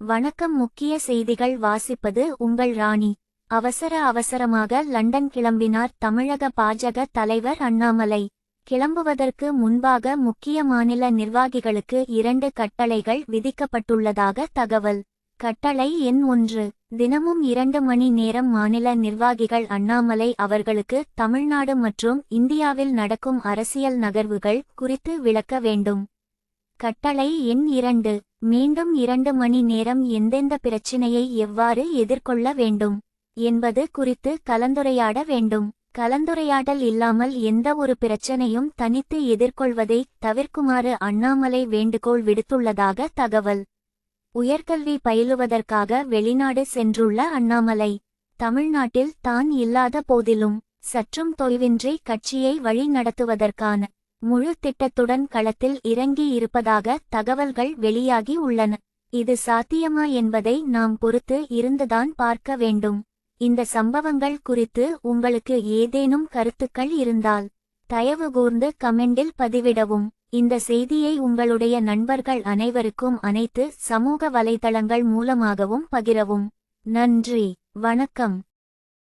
வணக்கம். முக்கிய செய்திகள். வாசிப்பது உங்கள் ராணி. அவசர அவசரமாக லண்டன் கிளம்பினார் தமிழக பாஜக தலைவர் அண்ணாமலை. கிளம்புவதற்கு முன்பாக முக்கிய மாநில நிர்வாகிகளுக்கு இரண்டு கட்டளைகள் விதிக்கப்பட்டுள்ளதாக தகவல். கட்டளை எண் ஒன்று. தினமும் இரண்டு மணி நேரம் மாநில நிர்வாகிகள் அண்ணாமலை அவர்களுக்கு தமிழ்நாடு மற்றும் இந்தியாவில் நடக்கும் அரசியல் நகர்வுகள் குறித்து விளக்க வேண்டும். கட்டளை எண் இரண்டு. மீண்டும் இரண்டு மணி நேரம் எந்தெந்த பிரச்சினையை எவ்வாறு எதிர்கொள்ள வேண்டும் என்பது குறித்து கலந்துரையாட வேண்டும். கலந்துரையாடல் இல்லாமல் எந்த ஒரு பிரச்சனையும் தனித்து எதிர்கொள்வதை தவிர்க்குமாறு அண்ணாமலை வேண்டுகோள் விடுத்துள்ளதாக தகவல். உயர்கல்வி பயிலுவதற்காக வெளிநாடு சென்றுள்ள அண்ணாமலை தமிழ்நாட்டில் தான் இல்லாத போதிலும் சற்றும் தொய்வின்றி கட்சியை வழி நடத்துவதற்கான முழு திட்டத்துடன் களத்தில் இறங்கி இருப்பதாக தகவல்கள் வெளியாகி உள்ளன. இது சாத்தியமா என்பதை நாம் பொறுத்து இருந்துதான் பார்க்க வேண்டும். இந்த சம்பவங்கள் குறித்து உங்களுக்கு ஏதேனும் கருத்துக்கள் இருந்தால் தயவு கூர்ந்து கமெண்டில் பதிவிடவும். இந்த செய்தியை உங்களுடைய நண்பர்கள் அனைவருக்கும் அனைத்து சமூக வலைதளங்கள் மூலமாகவும் பகிரவும். நன்றி வணக்கம்.